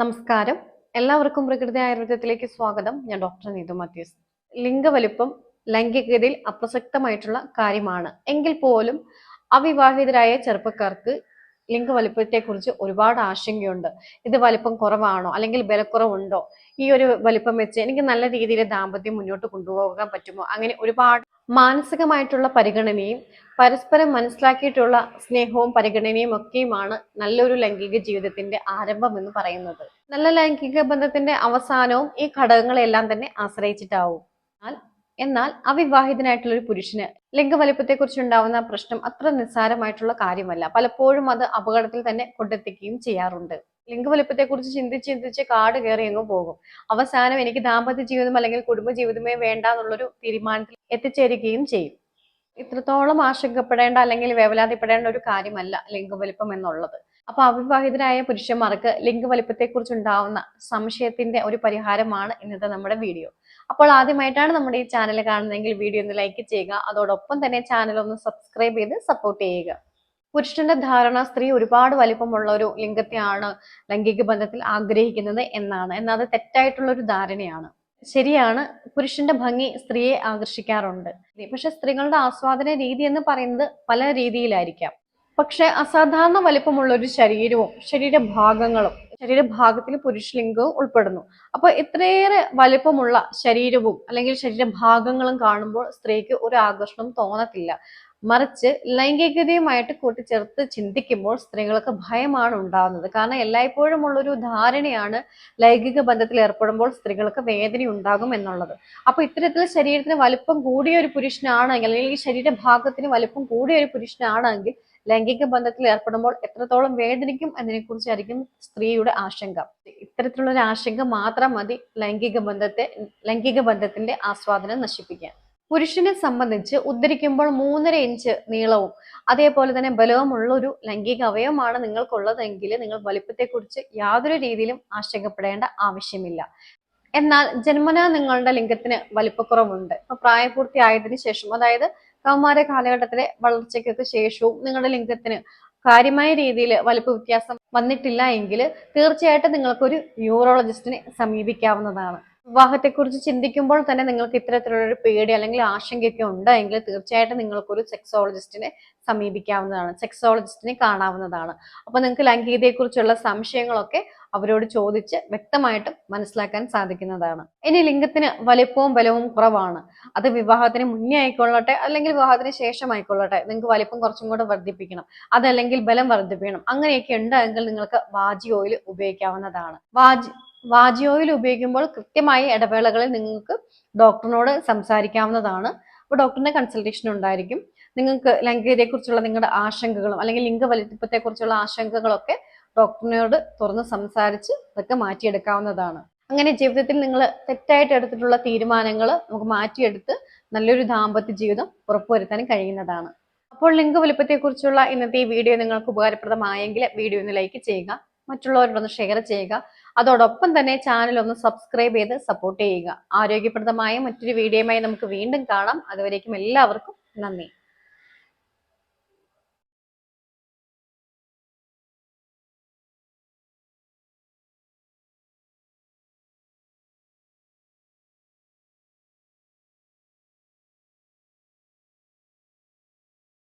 നമസ്കാരം. എല്ലാവർക്കും പ്രകൃതി ആയുർവേദത്തിലേക്ക് സ്വാഗതം. ഞാൻ ഡോക്ടർ നീതു മാത്യൂസ്. ലിംഗവലിപ്പം ലൈംഗികതയിൽ അപ്രസക്തമായിട്ടുള്ള കാര്യമാണ്. എങ്കിൽ പോലും അവിവാഹിതരായ ചെറുപ്പക്കാർക്ക് ലിംഗവലിപ്പത്തെക്കുറിച്ച് ഒരുപാട് ആശങ്കയുണ്ട്. ഇത് വലിപ്പം കുറവാണോ? അല്ലെങ്കിൽ ബലക്കുറവുണ്ടോ ഈ ഒരു വലിപ്പം വെച്ച് എനിക്ക് നല്ല രീതിയിൽ ദാമ്പത്യം മുന്നോട്ട് കൊണ്ടുപോകാൻ പറ്റുമോ? അങ്ങനെ ഒരുപാട് മാനസികമായിട്ടുള്ള പരിഗണനയും പരസ്പരം മനസ്സിലാക്കിയിട്ടുള്ള സ്നേഹവും പരിഗണനയും ഒക്കെയുമാണ് നല്ലൊരു ലൈംഗിക ജീവിതത്തിന്റെ ആരംഭം എന്ന് പറയുന്നത്. നല്ല ലൈംഗിക ബന്ധത്തിന്റെ അവസാനവും ഈ ഘടകങ്ങളെല്ലാം തന്നെ ആശ്രയിച്ചിട്ടാവും. എന്നാൽ എന്നാൽ അവിവാഹിതനായിട്ടുള്ള ഒരു പുരുഷന് ഉണ്ടാവുന്ന പ്രശ്നം അത്ര നിസ്സാരമായിട്ടുള്ള കാര്യമല്ല. പലപ്പോഴും അത് അപകടത്തിൽ തന്നെ കൊണ്ടെത്തിക്കുകയും ചെയ്യാറുണ്ട്. ലിംഗവലിപ്പത്തെ കുറിച്ച് ചിന്തിച്ച് ചിന്തിച്ച് കാട് കയറി അങ്ങ് പോകും. അവസാനം എനിക്ക് ദാമ്പത്യ ജീവിതം അല്ലെങ്കിൽ കുടുംബ ജീവിതമേ വേണ്ട എന്നുള്ളൊരു തീരുമാനത്തിൽ എത്തിച്ചേരുകയും ചെയ്യും. ഇത്രത്തോളം ആശങ്കപ്പെടേണ്ട അല്ലെങ്കിൽ വേവലാതിപ്പെടേണ്ട ഒരു കാര്യമല്ല ലിംഗവലിപ്പം എന്നുള്ളത്. അപ്പൊ അവിവാഹിതരായ പുരുഷന്മാർക്ക് ലിംഗവലിപ്പത്തെ കുറിച്ച് ഉണ്ടാവുന്ന സംശയത്തിന്റെ ഒരു പരിഹാരമാണ് ഇന്നത്തെ നമ്മുടെ വീഡിയോ. അപ്പോൾ ആദ്യമായിട്ടാണ് നമ്മുടെ ഈ ചാനൽ കാണുന്നതെങ്കിൽ വീഡിയോ ഒന്ന് ലൈക്ക് ചെയ്യുക. അതോടൊപ്പം തന്നെ ചാനൽ ഒന്ന് സബ്സ്ക്രൈബ് ചെയ്ത് സപ്പോർട്ട് ചെയ്യുക. പുരുഷന്റെ ധാരണ സ്ത്രീ ഒരുപാട് വലിപ്പമുള്ള ഒരു ലിംഗത്തെയാണ് ലൈംഗിക ബന്ധത്തിൽ ആഗ്രഹിക്കുന്നത് എന്നാണ്. എന്നാൽ അത് തെറ്റായിട്ടുള്ള ഒരു ധാരണയാണ്. ശരിയാണ് പുരുഷന്റെ ഭംഗി സ്ത്രീയെ ആകർഷിക്കാറുണ്ട്. പക്ഷെ സ്ത്രീകളുടെ ആസ്വാദന രീതി എന്ന് പറയുന്നത് പല രീതിയിലായിരിക്കാം. പക്ഷെ അസാധാരണ വലിപ്പമുള്ള ഒരു ശരീരവും ശരീരഭാഗങ്ങളും ശരീരഭാഗത്തിൽ പുരുഷലിംഗവും ഉൾപ്പെടുന്നു. അപ്പൊ ഇത്രയേറെ വലിപ്പമുള്ള ശരീരവും അല്ലെങ്കിൽ ശരീരഭാഗങ്ങളും കാണുമ്പോൾ സ്ത്രീക്ക് ഒരു ആകർഷണം തോന്നത്തില്ല. മറിച്ച് ലൈംഗികതയുമായിട്ട് കൂട്ടിച്ചേർത്ത് ചിന്തിക്കുമ്പോൾ സ്ത്രീകൾക്ക് ഭയമാണ് ഉണ്ടാകുന്നത്. കാരണം എല്ലായ്പ്പോഴും ഉള്ളൊരു ധാരണയാണ് ലൈംഗിക ബന്ധത്തിൽ ഏർപ്പെടുമ്പോൾ സ്ത്രീകൾക്ക് വേദന ഉണ്ടാകും എന്നുള്ളത്. അപ്പൊ ഇത്തരത്തിൽ ശരീരത്തിന് വലുപ്പം കൂടിയ ഒരു പുരുഷനാണെങ്കിൽ അല്ലെങ്കിൽ ശരീരഭാഗത്തിന് വലുപ്പം കൂടിയ ഒരു പുരുഷനാണെങ്കിൽ ലൈംഗിക ബന്ധത്തിൽ ഏർപ്പെടുമ്പോൾ എത്രത്തോളം വേദനിക്കും എന്നതിനെക്കുറിച്ചായിരിക്കും സ്ത്രീയുടെ ആശങ്ക. ഇത്തരത്തിലുള്ള ഒരു ആശങ്ക മാത്രം മതി ലൈംഗിക ബന്ധത്തെ ലൈംഗിക ബന്ധത്തിന്റെ ആസ്വാദനം നശിപ്പിക്കാൻ. പുരുഷനെ സംബന്ധിച്ച് ഉദ്ധരിക്കുമ്പോൾ മൂന്നര ഇഞ്ച് നീളവും അതേപോലെ തന്നെ ബലവുമുള്ള ഒരു ലൈംഗിക അവയവമാണ് നിങ്ങൾക്കുള്ളതെങ്കിൽ നിങ്ങൾ വലിപ്പത്തെക്കുറിച്ച് യാതൊരു രീതിയിലും ആശങ്കപ്പെടേണ്ട ആവശ്യമില്ല. എന്നാൽ ജന്മനാ നിങ്ങളുടെ ലിംഗത്തിന് വലിപ്പക്കുറവുണ്ട്. ഇപ്പൊ പ്രായപൂർത്തിയായതിനു ശേഷം അതായത് കൗമാര കാലഘട്ടത്തിലെ വളർച്ചയ്ക്കൊക്കെ ശേഷവും നിങ്ങളുടെ ലിംഗത്തിന് കാര്യമായ രീതിയിൽ വലിപ്പ വ്യത്യാസം വന്നിട്ടില്ല എങ്കിൽ തീർച്ചയായിട്ടും നിങ്ങൾക്കൊരു യൂറോളജിസ്റ്റിനെ സമീപിക്കാവുന്നതാണ്. വിവാഹത്തെക്കുറിച്ച് ചിന്തിക്കുമ്പോൾ തന്നെ നിങ്ങൾക്ക് ഇത്തരത്തിലുള്ളൊരു പേടി അല്ലെങ്കിൽ ആശങ്കയൊക്കെ ഉണ്ടെങ്കിൽ തീർച്ചയായിട്ടും നിങ്ങൾക്കൊരു സെക്സോളജിസ്റ്റിനെ സമീപിക്കാവുന്നതാണ് സെക്സോളജിസ്റ്റിനെ കാണാവുന്നതാണ്. അപ്പൊ നിങ്ങൾക്ക് ലൈംഗികതയെക്കുറിച്ചുള്ള സംശയങ്ങളൊക്കെ അവരോട് ചോദിച്ച് വ്യക്തമായിട്ട് മനസ്സിലാക്കാൻ സാധിക്കുന്നതാണ്. ഇനി ലിംഗത്തിന് വലിപ്പവും ബലവും കുറവാണ്. അത് വിവാഹത്തിന് മുന്നേ ആയിക്കൊള്ളട്ടെ അല്ലെങ്കിൽ വിവാഹത്തിന് ശേഷം ആയിക്കൊള്ളട്ടെ നിങ്ങൾക്ക് വലിപ്പം കുറച്ചും കൂടെ വർദ്ധിപ്പിക്കണം. അതല്ലെങ്കിൽ ബലം വർദ്ധിപ്പിക്കണം. അങ്ങനെയൊക്കെ ഉണ്ടെങ്കിൽ നിങ്ങൾക്ക് വാജി ഓയിൽ ഉപയോഗിക്കാവുന്നതാണ്. വാജി വാജി ഓയിൽ ഉപയോഗിക്കുമ്പോൾ കൃത്യമായ ഇടവേളകളിൽ നിങ്ങൾക്ക് ഡോക്ടറിനോട് സംസാരിക്കാവുന്നതാണ്. അപ്പോൾ ഡോക്ടറിന്റെ കൺസൾട്ടേഷൻ ഉണ്ടായിരിക്കും. നിങ്ങൾക്ക് ലൈംഗികതയെക്കുറിച്ചുള്ള നിങ്ങളുടെ ആശങ്കകളും അല്ലെങ്കിൽ ലിംഗവലിപ്പത്തെക്കുറിച്ചുള്ള ആശങ്കകളൊക്കെ ഡോക്ടറിനോട് തുറന്ന് സംസാരിച്ച് ഇതൊക്കെ മാറ്റിയെടുക്കാവുന്നതാണ്. അങ്ങനെ ജീവിതത്തിൽ നിങ്ങൾ തെറ്റായിട്ട് എടുത്തിട്ടുള്ള തീരുമാനങ്ങൾ നമുക്ക് മാറ്റിയെടുത്ത് നല്ലൊരു ദാമ്പത്യ ജീവിതം ഉറപ്പുവരുത്താൻ കഴിയുന്നതാണ്. അപ്പോൾ ലിംഗ വലിപ്പത്തെക്കുറിച്ചുള്ള ഇന്നത്തെ ഈ വീഡിയോ നിങ്ങൾക്ക് ഉപകാരപ്രദമായെങ്കിൽ വീഡിയോ ഒന്ന് ലൈക്ക് ചെയ്യുക മറ്റുള്ളവരോടൊന്ന് ഷെയർ ചെയ്യുക. അതോടൊപ്പം തന്നെ ചാനൽ ഒന്ന് സബ്സ്ക്രൈബ് ചെയ്ത് സപ്പോർട്ട് ചെയ്യുക. ആരോഗ്യപ്രദമായ മറ്റൊരു വീഡിയോയുമായി നമുക്ക് വീണ്ടും കാണാം. അതുവരേക്കും എല്ലാവർക്കും നന്ദി.